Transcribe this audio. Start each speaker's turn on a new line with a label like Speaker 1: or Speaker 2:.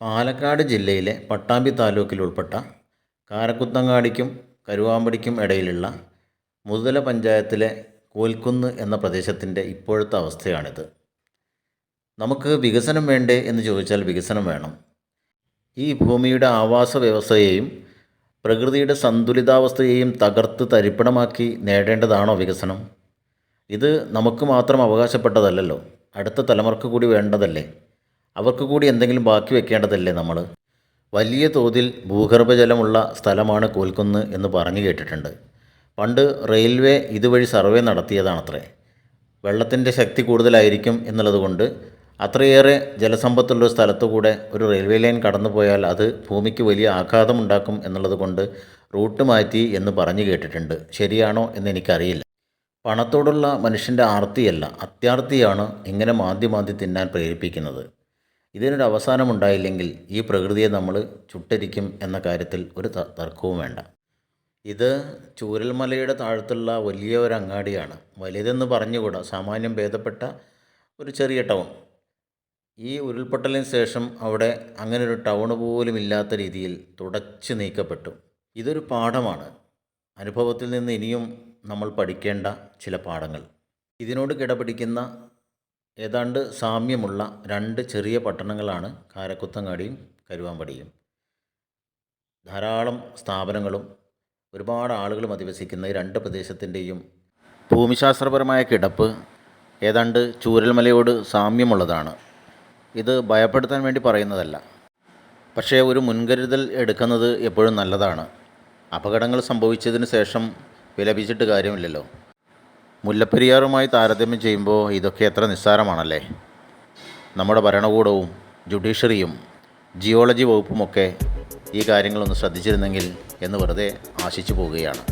Speaker 1: പാലക്കാട് ജില്ലയിലെ പട്ടാമ്പി താലൂക്കിൽ ഉൾപ്പെട്ട കാരക്കുത്തങ്ങാടിക്കും കരുവാമ്പടിക്കും ഇടയിലുള്ള മുതല പഞ്ചായത്തിലെ കോൽക്കുന്ന് എന്ന പ്രദേശത്തിന്റെ ഇപ്പോഴത്തെ അവസ്ഥയാണിത്. നമുക്ക് വികസനം വേണ്ടേ എന്ന് ചോദിച്ചാൽ വികസനം വേണം. ഈ ഭൂമിയുടെ ആവാസ വ്യവസ്ഥയെയും പ്രകൃതിയുടെ സന്തുലിതാവസ്ഥയെയും തകർത്ത് തരിപ്പണമാക്കി നേടേണ്ടതാണോ വികസനം? ഇത് നമുക്ക് മാത്രം അവകാശപ്പെട്ടതല്ലല്ലോ. അടുത്ത തലമുറയ്ക്ക് കൂടി വേണ്ടതല്ലേ? അവർക്ക് കൂടി എന്തെങ്കിലും ബാക്കി വെക്കേണ്ടതല്ലേ നമ്മൾ വലിയ തോതിൽ ഭൂഗർഭജലമുള്ള സ്ഥലമാണ് കോൽക്കുന്ന് എന്ന് പറഞ്ഞു കേട്ടിട്ടുണ്ട്. പണ്ട് റെയിൽവേ ഇതുവഴി സർവേ നടത്തിയതാണത്രേ. വെള്ളത്തിന്റെ ശക്തി കൂടുതലായിരിക്കും എന്നുള്ളതുകൊണ്ട് അത്രയേറെ ജലസമ്പത്തുള്ള സ്ഥലത്തു കൂടെ ഒരു റെയിൽവേ ലൈൻ കടന്നു പോയാൽ അത് ഭൂമിക്ക് വലിയ ആഘാതമുണ്ടാക്കും എന്നുള്ളത് കൊണ്ട് റൂട്ട് മാറ്റി എന്ന് പറഞ്ഞു കേട്ടിട്ടുണ്ട്. ശരിയാണോ എന്ന് എനിക്കറിയില്ല. പണത്തോടുള്ള മനുഷ്യന്റെ ആർത്തിയല്ല അത്യാർത്തിയാണ് ഇങ്ങനെ മാന്തി മാന്തി തിന്നാൻ പ്രേരിപ്പിക്കുന്നത്. ഇതിനൊരു അവസാനമുണ്ടായില്ലെങ്കിൽ ഈ പ്രകൃതിയെ നമ്മൾ ചുട്ടരിക്കും എന്ന കാര്യത്തിൽ ഒരു തർക്കവും വേണ്ട. ഇത് ചൂരൽമലയുടെ താഴത്തുള്ള വലിയ ഒരു അങ്ങാടിയാണ്. വലിയതെന്ന് പറഞ്ഞുകൂടാ. സാമാന്യം ഭേദപ്പെട്ട ഒരു ചെറിയ ടൗൺ. ഈ ഉരുൾപൊട്ടലിന് ശേഷം അവിടെ അങ്ങനെ ഒരു ടൗൺ പോലും ഇല്ലാത്ത രീതിയിൽ തുടച്ചു നീക്കപ്പെട്ടു. ഇതൊരു പാഠമാണ്. അനുഭവത്തിൽ നിന്ന് ഇനിയും നമ്മൾ പഠിക്കേണ്ട ചില പാഠങ്ങൾ. ഇതിനോട് കിടപിടിക്കുന്ന ഏതാണ്ട് സാമ്യമുള്ള രണ്ട് ചെറിയ പട്ടണങ്ങളാണ് കാരക്കുത്തങ്ങാടിയും കരുവാമ്പടിയും. ധാരാളം സ്ഥാപനങ്ങളും ഒരുപാട് ആളുകളും അധിവസിക്കുന്ന ഈ രണ്ട് പ്രദേശത്തിന്റെയും ഭൂമിശാസ്ത്രപരമായ കിടപ്പ് ഏതാണ്ട് ചൂരൽമലയോട് സാമ്യമുള്ളതാണ്. ഇത് ഭയപ്പെടുത്താൻ വേണ്ടി പറയുന്നതല്ല. പക്ഷേ ഒരു മുൻകരുതൽ എടുക്കുന്നത് എപ്പോഴും നല്ലതാണ്. അപകടങ്ങൾ സംഭവിച്ചതിന് ശേഷം വിലപിച്ചിട്ട് കാര്യമില്ലല്ലോ. മുല്ലപ്പെരിയാറുമായി താരതമ്യം ചെയ്യുമ്പോൾ ഇതൊക്കെ എത്ര നിസ്സാരമാണല്ലേ? നമ്മുടെ ഭരണകൂടവും ജുഡീഷ്യറിയും ജിയോളജി വകുപ്പുമൊക്കെ ഈ കാര്യങ്ങളൊന്ന് ശ്രദ്ധിച്ചിരുന്നെങ്കിൽ എന്ന് വെറുതെ ആശിച്ചു പോവുകയാണ്.